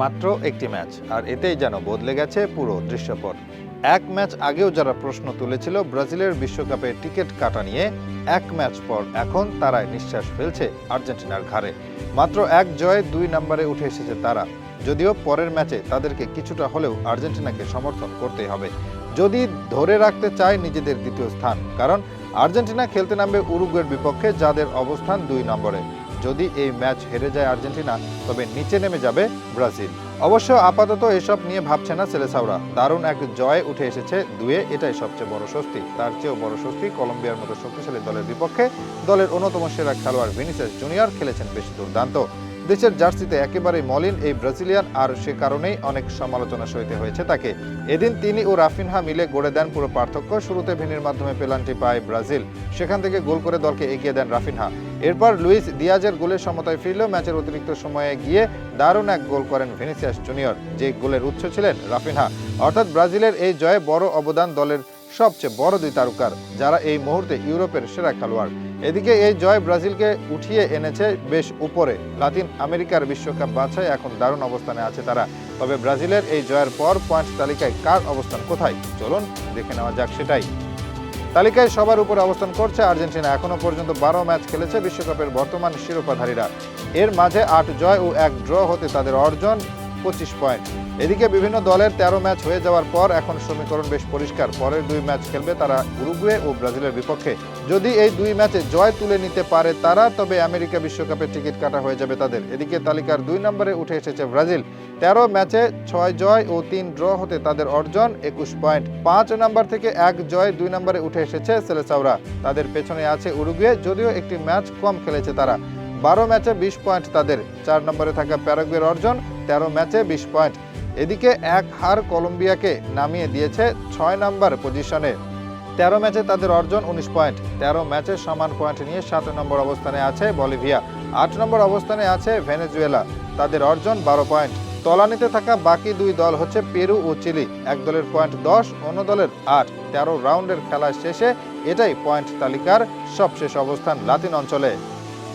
মাত্র একটি ম্যাচ, আর এতেই যেন বদলে গেছে পুরো দৃশ্যপট। এক ম্যাচ আগেও যারা প্রশ্ন তুলেছিল ব্রাজিলের বিশ্বকাপে টিকিট কাটা নিয়ে, এক ম্যাচ পর এখন তারাই নিঃশ্বাস ফেলছে আর্জেন্টিনার ঘাড়ে। মাত্র এক জয়ে দুই নম্বরে উঠে এসেছে তারা। যদিও পরের ম্যাচে তাদেরকে কিছুটা হলেও আর্জেন্টিনাকে সমর্থন করতে হবে। যদি ধরে রাখতে চায় নিজেদের দ্বিতীয় স্থান, কারণ আর্জেন্টিনা খেলতে নামবে উরুগুয়ের বিপক্ষে, যাদের অবস্থান দুই নম্বরে। যদি এই ম্যাচ হেরে যায় আর্জেন্টিনা, তবে নিচে নেমে যাবে ব্রাজিল। অবশ্য আপাতত এসব নিয়ে ভাবছে না সেলেসাওরা। দারুণ এক জয় উঠে এসেছে দুয়ে, এটাই সবচেয়ে বড় স্বস্তি। তার চেয়েও বড় স্বস্তি কলম্বিয়ার মতো শক্তিশালী দলের বিপক্ষে। দলের অন্যতম সেরা খেলোয়াড় ভিনিসেস জুনিয়র খেলেছেন বেশ দুর্দান্ত। দেশের জার্সিতে একেবারেই মলিন এই ব্রাজিলিয়ান, আর সে কারণেই অনেক সমালোচনা সইতে হয়েছে তাকে। এদিন তিনি ও রাফিনহা মিলে গড়ে দেন পুরো পার্থক্য। শুরুতে ভিনির মাধ্যমে পেনাল্টি পায় ব্রাজিল। সেখান থেকে গোল করে দলকে এগিয়ে দেন রাফিনহা। এরপর লুইস দিয়াজের গোলের সমতায় ফিরলেও ম্যাচের অতিরিক্ত সময়ে গিয়ে দারুণ এক গোল করেন ভেনিসিয়াস জুনিয়র। যে গোলের উৎস ছিলেন রাফিনহা। অর্থাৎ ব্রাজিলের এই জয়ে বড় অবদান দলের সবচেয়ে বড় দুই তারকার, যারা এই মুহূর্তে ইউরোপের সেরা খেলোয়াড়। এদিকে এই জয় ব্রাজিলকে উঠিয়ে এনেছে বেশ উপরে। লাতিন আমেরিকার বিশ্বকাপ বাছাই এখন দারুণ অবস্থানে আছে তারা। তবে ব্রাজিলের এই জয়ের পর পয়েন্ট তালিকায় কার অবস্থান কোথায়? চলুন দেখে নেওয়া যাক সেটাই। তালিকায় সবার উপরে অবস্থান করছে আর্জেন্টিনা। এখনও পর্যন্ত বারো ম্যাচ খেলেছে বিশ্বকাপের বর্তমান শিরোপাধারীরা। এর মাঝে আট জয় ও এক ড্র হতে তাদের অর্জন পঁচিশ পয়েন্ট। এদিকে বিভিন্ন দলের তেরো ম্যাচ হয়ে যাওয়ার পর এখন সমীকরণ বেশ পরিষ্কার। পরের দুই ম্যাচ খেলবে তারা উরুগুয়ে ও ব্রাজিলের বিপক্ষে। যদি এই দুই ম্যাচে জয় তুলে নিতে পারে তারা, তবে আমেরিকা বিশ্বকাপের টিকিট কাটা হয়ে যাবে তাদের। এদিকে তালিকার দুই নম্বরে উঠে এসেছে ব্রাজিল। তেরো ম্যাচে ছয় জয় ও তিন ড্র হতে তাদের অর্জন একুশ পয়েন্ট। পাঁচ নম্বর থেকে এক জয় দুই নম্বরে উঠে এসেছে সেলেসাওরা। তাদের পেছনে আছে উরুগুয়ে, যদিও একটি ম্যাচ কম খেলেছে তারা। বারো ম্যাচে বিশ পয়েন্ট তাদের। চার নম্বরে থাকা প্যারাগুয়ের অর্জন, তেরো ম্যাচে বিশ পয়েন্ট। এদিকে এক হার কলম্বিয়াকে নামিয়ে দিয়েছে ছয় নম্বর পজিশনে। তেরো ম্যাচে তাদের অর্জন, উনিশ পয়েন্ট। তেরো ম্যাচে সমান পয়েন্ট নিয়ে সাত নম্বর অবস্থানে আছে বলিভিয়া। আট নম্বর অবস্থানে আছে ভেনেজুয়েলা। তাদের অর্জন বারো পয়েন্ট। তলানিতে থাকা বাকি দুই দল হচ্ছে পেরু ও চিলি। এক দলের পয়েন্ট দশ, অন্য দলের আট। তেরো রাউন্ডের খেলা শেষে এটাই পয়েন্ট তালিকার সবশেষ অবস্থান লাতিন অঞ্চলে।